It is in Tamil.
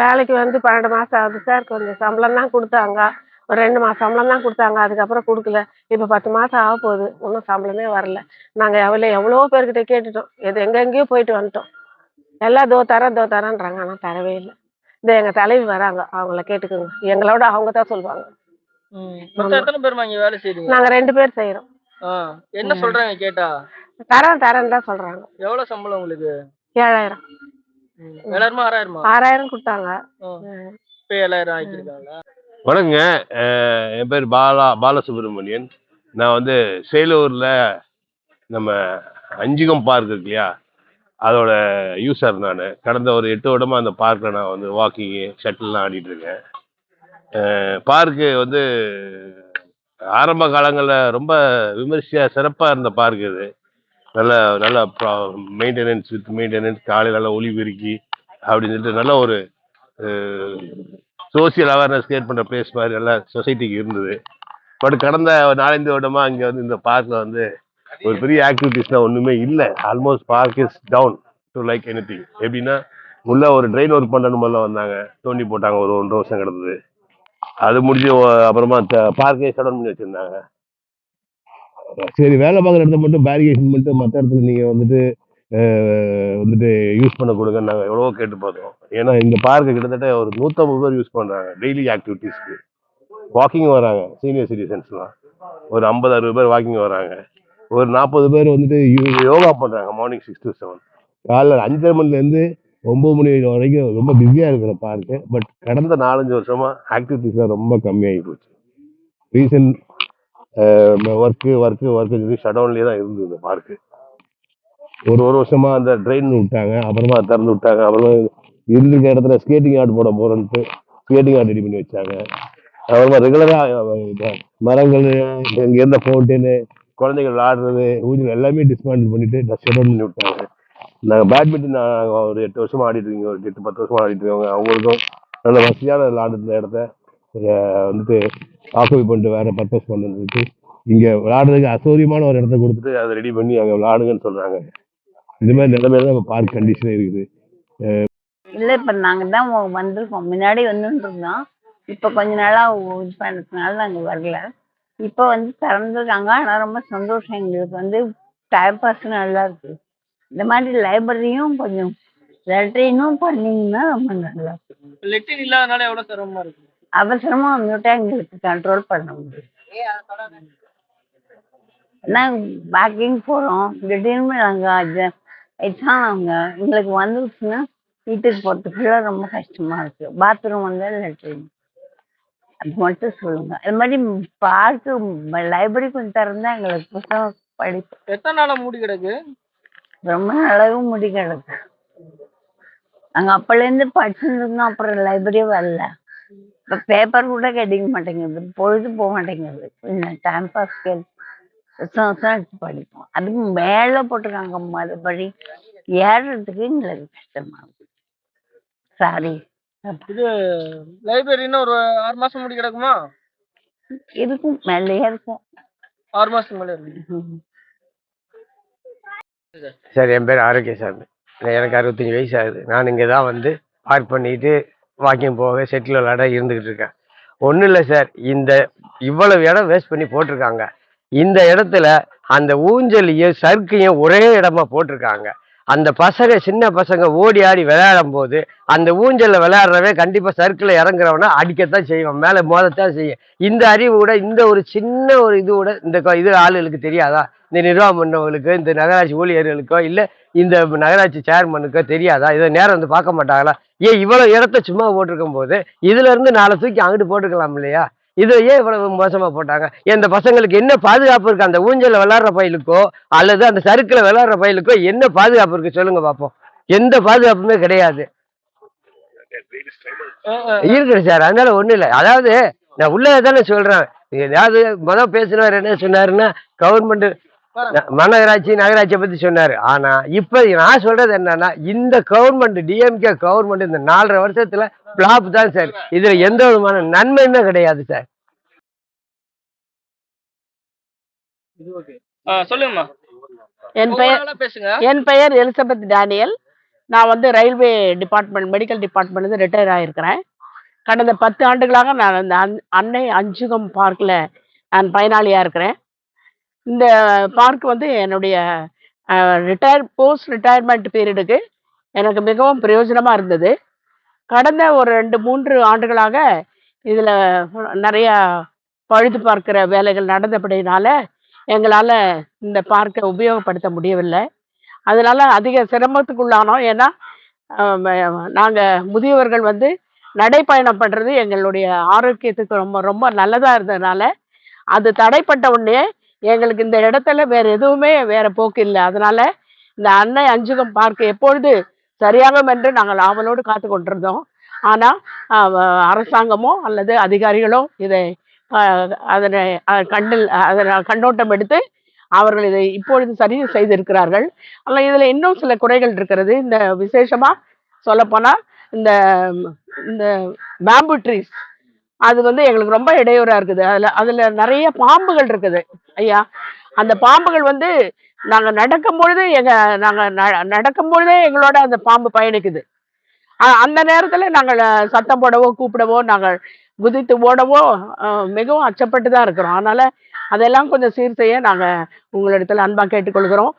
வேலைக்கு வந்து பன்னெண்டு மாசம் ஆகுது சார். கொஞ்சம் சம்பளம் தான் கொடுத்தாங்க. ஒரு ரெண்டு மாசம் சம்பளம் தான் கொடுத்தாங்க. அதுக்கப்புறம் கொடுக்கல. இப்போ பத்து மாசம் ஆக போகுது. இன்னும் சம்பளமே வரல. நாங்க எவ்வளோ எவ்வளோ பேர்கிட்ட கேட்டுட்டோம். இது எங்கெங்கேயோ போயிட்டு வந்துட்டோம். எல்லாம் தோ தரேன் தோ தரேன்றாங்க. ஆனால் தரவே இல்லை. இந்த எங்க தலைவி வராங்க. அவங்கள கேட்டுக்கோங்க. எங்களோட அவங்க தான் சொல்லுவாங்க நாங்க ரெண்டு பேர் செய்யறோம். என்ன சொல்றாங்க கேட்டா? தரேன் தரேன் தான் சொல்றாங்க. எவ்வளவு சம்பளம் உங்களுக்கு? ஏழாயிரம். ம். ஏழாயிரமா ஆறாயிரமா? ஆறாயிரம் கொடுத்தாங்க. இப்ப ஏழாயிரம் ஆக்கிருக்காங்களா வணக்கங்க. என் பேர் பாலா பாலசுப்ரமணியன். நான் வந்து சேலூரில் நம்ம அஞ்சுகம் பார்க் இருக்கு இல்லையா? அதோட யூசர் நான். கடந்த ஒரு எட்டு வருடமாக அந்த பார்க்கில் நான் வந்து வாக்கிங்கு ஷட்டில்லாம் ஆடிட்டு இருக்கேன். பார்க்கு வந்து ஆரம்ப காலங்களில் ரொம்ப விமர்சையாக சிறப்பாக இருந்த பார்க் இது. நல்ல நல்ல மெயின்டெனன்ஸ் வித் மெயின்டெனன்ஸ் காலையில் நல்லா ஒளி பெருக்கி அப்படின்னு சொல்லிட்டு நல்ல ஒரு சோசியல் அவேர்னஸ் கிரியேட் பண்ணுற பிளேஸ் மாதிரி நல்லா சொசைட்டிக்கு இருந்தது. பட் கடந்த நாலஞ்சு வருடமா இங்கே வந்து இந்த பார்க்கில் வந்து ஒரு பெரிய ஆக்டிவிட்டிஸ்னால் ஒன்றுமே இல்லை. Almost park is down to like anything எப்படின்னா உள்ள ஒரு ட்ரெயின் ஒர்க் பண்ணணும் முதல்ல வந்தாங்க. தோண்டி போட்டாங்க ஒரு ஒன்றரை வருஷம் கிடந்தது. அது முடிஞ்சு அப்புறமா பார்க்கே சடன் பண்ணி வச்சுருந்தாங்க. சரி வேலை பார்க்குற இடத்த மட்டும் பேரிகேஷன் பண்ணிட்டு மற்ற இடத்துல நீங்கள் வந்துட்டு வந்துட்டு யூஸ் பண்ண கொடுங்க நாங்கள் எவ்வளோ கேட்டு பார்த்தோம். ஏன்னா இந்த பார்க்கு கிட்டத்தட்ட ஒரு நூற்றம்பது பேர் யூஸ் பண்ணுறாங்க டெய்லி ஆக்டிவிட்டீஸ்க்கு வாக்கிங் வராங்க சீனியர் சிட்டிசன்ஸ்லாம் ஒரு ஐம்பது அறுபது பேர் வாக்கிங் வராங்க. ஒரு நாற்பது பேர் வந்துட்டு யோகா பண்ணுறாங்க மார்னிங் சிக்ஸ் டு செவன் காலைல அஞ்சரை மணிலேருந்து ஒம்பது மணி வரைக்கும் ரொம்ப பிஸியாக இருக்கிற பார்க்கு பட் கடந்த நாலஞ்சு வருஷமாக ஆக்டிவிட்டீஸ்லாம் ரொம்ப கம்மியாகி போச்சு. ரீசன்ட் ஒர்க்கு ஒர்க்கு ஒர்க்கு சொல்லி ஷடவுன்லேயே தான் இருந்தது பார்க்கு ஒரு ஒரு வருஷமா அந்த ட்ரெயின் விட்டாங்க அப்புறமா திறந்து விட்டாங்க அப்புறமா இருந்துக்க இடத்துல ஸ்கேட்டிங் ஆட் போட போகிறேன்ட்டு ஸ்கேட்டிங் ஆட் ரெடி பண்ணி வச்சாங்க. அப்புறமா ரெகுலராக மரங்கள் இங்கே இருந்த ஃபவுண்டனு குழந்தைகள் விளாடுறது ஊஞ்சல் எல்லாமே டிஸ்மேண்டில் பண்ணிட்டு ஷட் பண்ணி விட்டாங்க. நாங்கள் பேட்மிண்டன் நாங்கள் ஒரு எட்டு வருஷமா ஆடிட்டு இருக்கோம் ஒரு எட்டு பத்து வருஷமா ஆடிட்டு இருக்கோங்க அவங்களுக்கும் நல்ல வசதியான விளாடுற இடத்த வந்துட்டு ஆக்குபை பண்ணிட்டு வேற பர்பஸ் பண்ணுறதுக்கு இங்கே விளாடுறதுக்கு அசௌரியமான ஒரு இடத்த கொடுத்துட்டு அதை ரெடி பண்ணி அங்கே விளாடுங்கன்னு சொல்கிறாங்க இந்த மாதிரி நிலைமையில தான் நம்ம பார்க் கண்டிஷன் இருக்குது. இல்லை இப்போ நாங்கள் தான் வந்திருக்கோம். முன்னாடி வந்துட்டு இருந்தோம். இப்போ கொஞ்ச நாளாக இது பண்ணுறதுனால நாங்கள் வரல. இப்போ வந்து திறந்துருக்காங்க. ஆனால் ரொம்ப சந்தோஷம் எங்களுக்கு. வந்து டைம் பாஸ் நல்லா இருக்கு. இந்த மாதிரி லைப்ரரியும் கொஞ்சம் லெட்ரினும் பண்ணீங்கன்னா ரொம்ப நல்லா இருக்கும் லெட்டின் இல்லாதனால எவ்வளவு சிரமமா இருக்கு? அவசரமாக வந்துட்டா எங்களுக்கு கண்ட்ரோல் பண்ண முடியும் நாங்கள் பேக்கிங் போகிறோம் திடீர்னு நாங்கள் நாங்கள் எங்களுக்கு வந்துருச்சுன்னா வீட்டுக்கு போகிறதுக்குள்ள ரொம்ப கஷ்டமாக இருக்குது பாத்ரூம் வந்து லெட்ரின் அது மட்டும் சொல்லுங்க. அது மாதிரி பார்க்கு லைப்ரரி கொஞ்சம் திறந்தா எங்களுக்கு புத்தகம் படிப்பு. எத்தனை நாளா மூடி கிடக்கு? ரொம்ப நல்லாவே முடி கிடக்கு. நாங்கள் அப்போலேருந்து படிச்சுட்டு இருந்தோம் அப்புறம் லைப்ரரியே வரல. இப்போ பேப்பர் கூட கிடைக்க மாட்டேங்குது பொழுது போக மாட்டேங்குது. கொஞ்சம் டைம் பாஸ் எடுத்து படிப்போம். அதுக்கு மேலே போட்டிருக்காங்க மறுபடி ஏறுறதுக்கு எங்களுக்கு கஷ்டமா இருக்கு சாரி இது லைப்ரரின்னு ஒரு ஆறு மாசம் மூடி கிடக்குமா? இருக்கும் மேலேயே இருக்கும். ஆறு மாசத்துக்கு மேல இருக்கு ம். சார் என் பேர் ஆரோக்கியசாமி. நான் எனக்கு அறுபத்தஞ்சி வயசு ஆகுது. நான் இங்கே தான் வந்து பார்க் பண்ணிட்டு வாக்கிங் போக செட்டில் விளாட இருந்துக்கிட்டு இருக்கேன். ஒன்றும் இல்லை சார் இந்த இவ்வளவு இடம் வேஸ்ட் பண்ணி போட்டிருக்காங்க. இந்த இடத்துல அந்த ஊஞ்சலையும் சர்க்கையும் ஒரே இடமா போட்டிருக்காங்க. அந்த பசங்க சின்ன பசங்க ஓடி ஆடி விளையாடும் போது அந்த ஊஞ்சலில் விளையாடுறவன் கண்டிப்பாக சர்க்கிளில் இறங்குறவனா அடிக்கத்தான் செய்வான். மேலே மோதத்தான் செய்யும். இந்த அறிவு கூட இந்த ஒரு சின்ன ஒரு இது கூட இந்த இது ஆளுகளுக்கு தெரியாதா? இந்த நிர்வாகம் பண்ணவங்களுக்கு இந்த நகராட்சி ஊழியர்களுக்கோ இல்லை இந்த நகராட்சி சேர்மனுக்கோ தெரியாதா? இதை நேரம் வந்து பார்க்க மாட்டாங்களா? ஏன் இவ்வளவு இடத்த சும்மா போட்டிருக்கும் போது இதுல இருந்து நாளை தூக்கி அங்கிட்டு போட்டுக்கலாம் இல்லையா? இதை ஏன் இவ்வளவு மோசமா போட்டாங்க? இந்த பசங்களுக்கு என்ன பாதுகாப்பு இருக்கு? அந்த ஊஞ்சலில் விளாட்ற பயிலுக்கோ அல்லது அந்த சருக்கில் விளாட்ற பயிலுக்கோ என்ன பாதுகாப்பு இருக்கு சொல்லுங்க பாப்போம். எந்த பாதுகாப்புமே கிடையாது. இருக்குது சார் அதனால ஒன்றும் இல்லை. அதாவது நான் உள்ளே தானே சொல்றேன். ஏதாவது மொதல் பேசினவர் என்ன சொன்னாருன்னா கவர்மெண்ட் மாநகராட்சி நகராட்சியை பத்தி சொன்னாரு. ஆனா இப்ப நான் சொல்றது என்னன்னா இந்த கவர்மெண்ட் டிஎம்கே கவர்மெண்ட் இந்த நாலரை வருஷத்துல பிளாப் தான் சார். இதுல எந்த விதமான நன்மையுமே கிடையாது சார். சொல்லுங்கம்மா. என் பெயர் என் பெயர் எலிசபெத் டேனியல். நான் வந்து ரயில்வே டிபார்ட்மெண்ட் மெடிக்கல் டிபார்ட்மெண்ட்லேருந்து ரிட்டையர் ஆகிருக்கிறேன் கடந்த பத்து ஆண்டுகளாக நான் அந்த அன் அன்னை அஞ்சுகம் பார்க்கில் நான் பயனாளியாக இருக்கிறேன். இந்த பார்க் வந்து என்னுடைய ரிட்டையர் போஸ்ட் ரிட்டையர்மெண்ட் பீரியடுக்கு எனக்கு மிகவும் பிரயோஜனமாக இருந்தது. கடந்த ஒரு ரெண்டு மூன்று ஆண்டுகளாக இதில் நிறையா பழுது பார்க்கிற வேலைகள் நடந்தபடினால எங்களால் இந்த பார்க்கை உபயோகப்படுத்த முடியவில்லை. அதனால் அதிக சிரமத்துக்குள்ளானோம் ஏன்னா நாங்கள் முதியவர்கள் வந்து நடைப்பயணம் பண்ணுறது எங்களுடைய ஆரோக்கியத்துக்கு ரொம்ப ரொம்ப நல்லதாக இருந்ததுனால அது தடைப்பட்ட உடனே எங்களுக்கு இந்த இடத்துல வேற எதுவுமே வேற போக்கு இல்லை. அதனால இந்த அன்னை அஞ்சுகம் பார்க்க எப்பொழுது சரியாகும் என்று நாங்கள் ஆவலோடு காத்து கொண்டிருந்தோம். ஆனால் அரசாங்கமோ அல்லது அதிகாரிகளோ இதை அதனை கண்ணில் அதனை கண்ணோட்டம் எடுத்து அவர்கள் இதை இப்பொழுது சரி செய்திருக்கிறார்கள். ஆனால் இதில் இன்னும் சில குறைகள் இருக்கிறது. இந்த விசேஷமாக சொல்லப்போனால் இந்த இந்த பேம்பு ட்ரீஸ் அது வந்து எங்களுக்கு ரொம்ப இடையூறாக இருக்குது. அதில் அதில் நிறைய பாம்புகள் இருக்குது. ஐயா அந்த பாம்புகள் வந்து நாங்கள் நடக்கும் பொழுது எங்கள் நாங்கள் நடக்கும் பொழுதே எங்களோட அந்த பாம்பு பயணிக்குது. அந்த நேரத்தில் நாங்கள் சத்தம் போடவோ கூப்பிடவோ நாங்கள் குதித்து ஓடவோ மிகவும் அச்சப்பட்டு தான் இருக்கிறோம். அதனால் அதெல்லாம் கொஞ்சம் சீர் செய்ய நாங்கள் உங்களிடத்தில் அன்பாக கேட்டுக்கொள்கிறோம்.